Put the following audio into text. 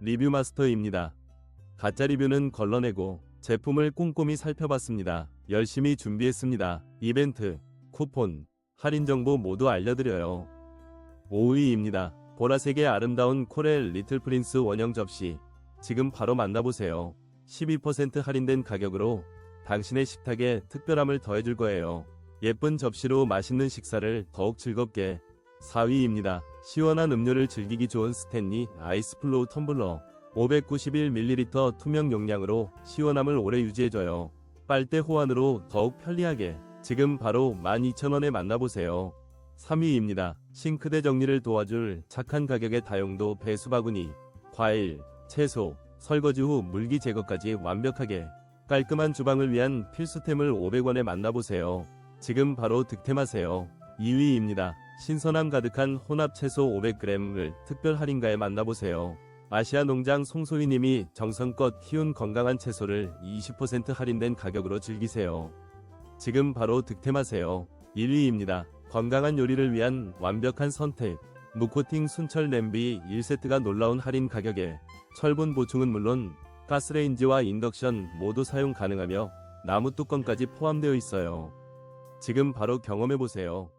리뷰 마스터입니다. 가짜 리뷰는 걸러내고 제품을 꼼꼼히 살펴봤습니다. 열심히 준비했습니다. 이벤트, 쿠폰, 할인 정보 모두 알려드려요. 5위입니다. 보라색의 아름다운 코렐 리틀 프린스 원형 접시. 지금 바로 만나보세요. 12% 할인된 가격으로 당신의 식탁에 특별함을 더해줄 거예요. 예쁜 접시로 맛있는 식사를 더욱 즐겁게. 4위입니다. 시원한 음료를 즐기기 좋은 스탠리 아이스플로우 텀블러. 591ml 투명 용량으로 시원함을 오래 유지해줘요. 빨대 호환으로 더욱 편리하게. 지금 바로 12,000원에 만나보세요. 3위입니다. 싱크대 정리를 도와줄 착한 가격의 다용도 배수 바구니. 과일, 채소, 설거지 후 물기 제거까지 완벽하게 깔끔한 주방을 위한 필수템을 500원에 만나보세요. 지금 바로 득템하세요. 2위입니다. 신선함 가득한 혼합 채소 500g을 특별 할인가에 만나보세요. 아시아 농장 송소희님이 정성껏 키운 건강한 채소를 20% 할인된 가격으로 즐기세요. 지금 바로 득템하세요. 1위입니다. 건강한 요리를 위한 완벽한 선택. 무코팅 순철 냄비 1세트가 놀라운 할인 가격에 철분 보충은 물론 가스레인지와 인덕션 모두 사용 가능하며 나무 뚜껑까지 포함되어 있어요. 지금 바로 경험해보세요.